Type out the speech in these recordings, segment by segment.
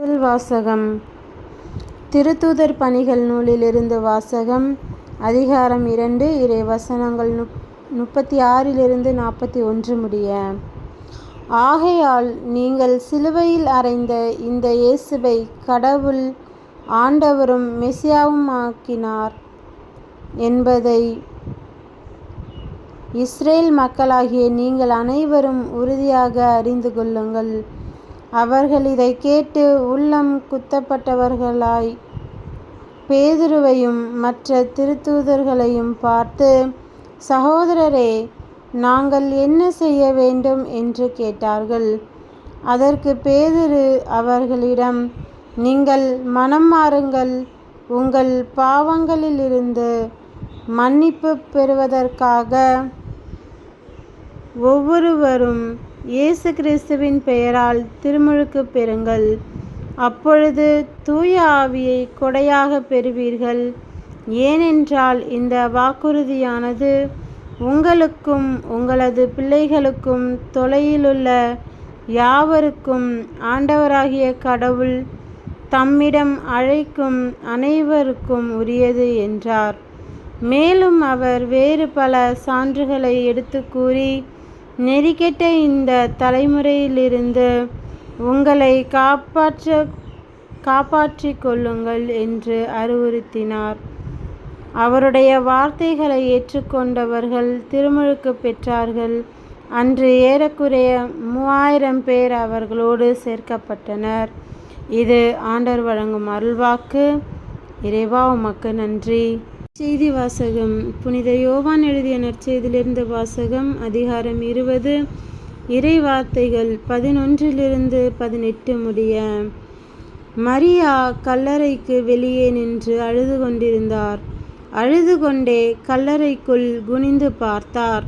முதல் வாசகம். திருத்தூதர் பணிகள் நூலிலிருந்து வாசகம். அதிகாரம் இரண்டு இறை வசனங்கள் முப் முப்பத்தி ஆறிலிருந்து நாற்பத்தி ஒன்று முடிய. ஆகையால் நீங்கள் சிலுவையில் அறைந்த இந்த இயேசுவை கடவுள் ஆண்டவரும் மெசியாவுமாக்கினார் என்பதை இஸ்ரேல் மக்களாகிய நீங்கள் அனைவரும் உறுதியாக அறிந்து கொள்ளுங்கள். அவர்கள் இதை கேட்டு உள்ளம் குத்தப்பட்டவர்களாய் பேதுருவையும் மற்ற திருத்தூதர்களையும் பார்த்து சகோதரரே நாங்கள் என்ன செய்ய வேண்டும்? என்று கேட்டார்கள். அதற்கு பேதுரு அவர்களிடம் நீங்கள் மனம் மாறுங்கள். உங்கள் பாவங்களிலிருந்து மன்னிப்பு பெறுவதற்காக ஒவ்வொருவரும் இயேசு கிறிஸ்துவின் பெயரால் திருமுழுக்கு பெறுங்கள். அப்பொழுது தூய ஆவியை கொடையாக பெறுவீர்கள். ஏனென்றால் இந்த வாக்குறுதியானது உங்களுக்கும் உங்களது பிள்ளைகளுக்கும் தொலையிலுள்ள யாவருக்கும் ஆண்டவராகிய கடவுள் தம்மிடம் அழைக்கும் அனைவருக்கும் உரியது என்றார். மேலும் அவர் வேறு பல சான்றுகளை எடுத்து கூறி நெறிகெட்ட இந்த தலைமுறையிலிருந்து உங்களை காப்பாற்ற காப்பாற்றிக் கொள்ளுங்கள் என்று அறிவுறுத்தினார். அவருடைய வார்த்தைகளை ஏற்றுக்கொண்டவர்கள் திருமுழுக்கு பெற்றார்கள். அன்று ஏறக்குறைய மூவாயிரம் பேர் அவர்களோடு சேர்க்கப்பட்டனர். இது ஆண்டர் வழங்கும் அருள்வாக்கு. இறைவா உமக்கு நன்றி. செய்தி வாசகம். புனித யோவான் எழுதிய நற்செய்தியிலிருந்து வாசகம் அதிகாரம் இருபது. இறை வார்த்தைகள் பதினொன்றிலிருந்து பதினெட்டு முடிய. மரியா கல்லறைக்கு வெளியே நின்று அழுது கொண்டிருந்தார். அழுது கொண்டே கல்லறைக்குள் குனிந்து பார்த்தார்.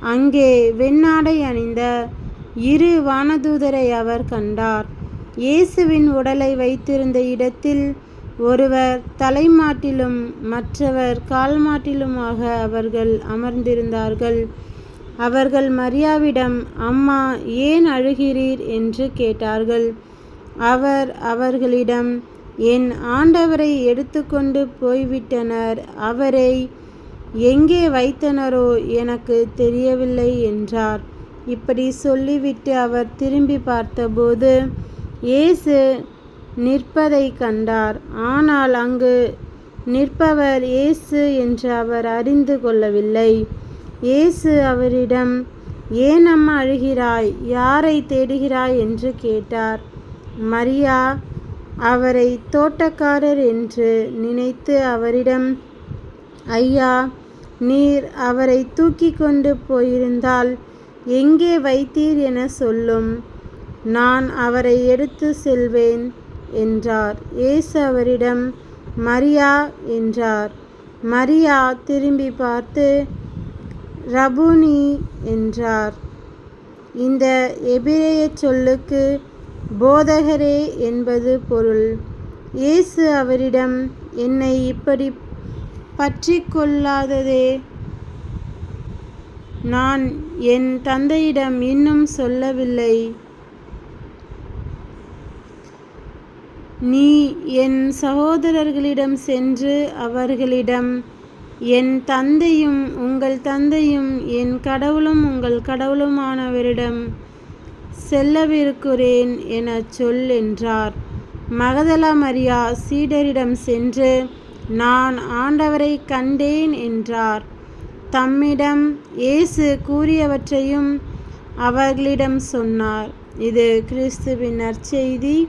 அங்கே வெண்ணாடை அணிந்த இரு வானதூதரை அவர் கண்டார். இயேசுவின் உடலை வைத்திருந்த இடத்தில் ஒருவர் தலைமாட்டிலும் மற்றவர் கால்மாட்டிலுமாக அவர்கள் அமர்ந்திருந்தார்கள். அவர்கள் மரியாவிடம் அம்மா ஏன் அழுகிறீர்? என்று கேட்டார்கள். அவர் அவர்களிடம் என் ஆண்டவரை எடுத்துக்கொண்டு போய்விட்டனர். அவரை எங்கே வைத்தனரோ எனக்கு தெரியவில்லை என்றார். இப்படி சொல்லிவிட்டு அவர் திரும்பி பார்த்தபோது இயேசு நிற்பதை கண்டார். ஆனால் அங்கு நிற்பவர் இயேசு என்று அவர் அறிந்து கொள்ளவில்லை. இயேசு அவரிடம் ஏன் அம்மா அழுகிறாய்? யாரை தேடுகிறாய்? என்று கேட்டார். மரியா அவரை தோட்டக்காரர் என்று நினைத்து அவரிடம் ஐயா நீர் அவரை தூக்கி கொண்டு போயிருந்தால் எங்கே வைத்தீர் என சொல்லும். நான் அவரை எடுத்து செல்வேன். என்றார். இயேசு அவரிடம் மரியா என்றார். மரியா திரும்பி பார்த்து ரபுனி என்றார். இந்த எபிரேய சொல்லுக்கு போதகரே என்பது பொருள். இயேசு அவரிடம் என்னை இப்படி பற்றி கொள்ளாததே. நான் என் தந்தையிடம் இன்னும் சொல்லவில்லை. நீ என் சகோதரர்களிடம் சென்று அவர்களிடம் என் தந்தையும் உங்கள் தந்தையும் என் கடவுளும் உங்கள் கடவுளுமானவரிடம் செல்லவிருக்கிறேன் எனச் சொல் என்றார். மகதலா மரியா சீடரிடம் சென்று நான் ஆண்டவரை கண்டேன் என்றார். தம்மிடம் இயேசு கூறியவற்றையும் அவர்களிடம் சொன்னார். இது கிறிஸ்துவின் நற்செய்தி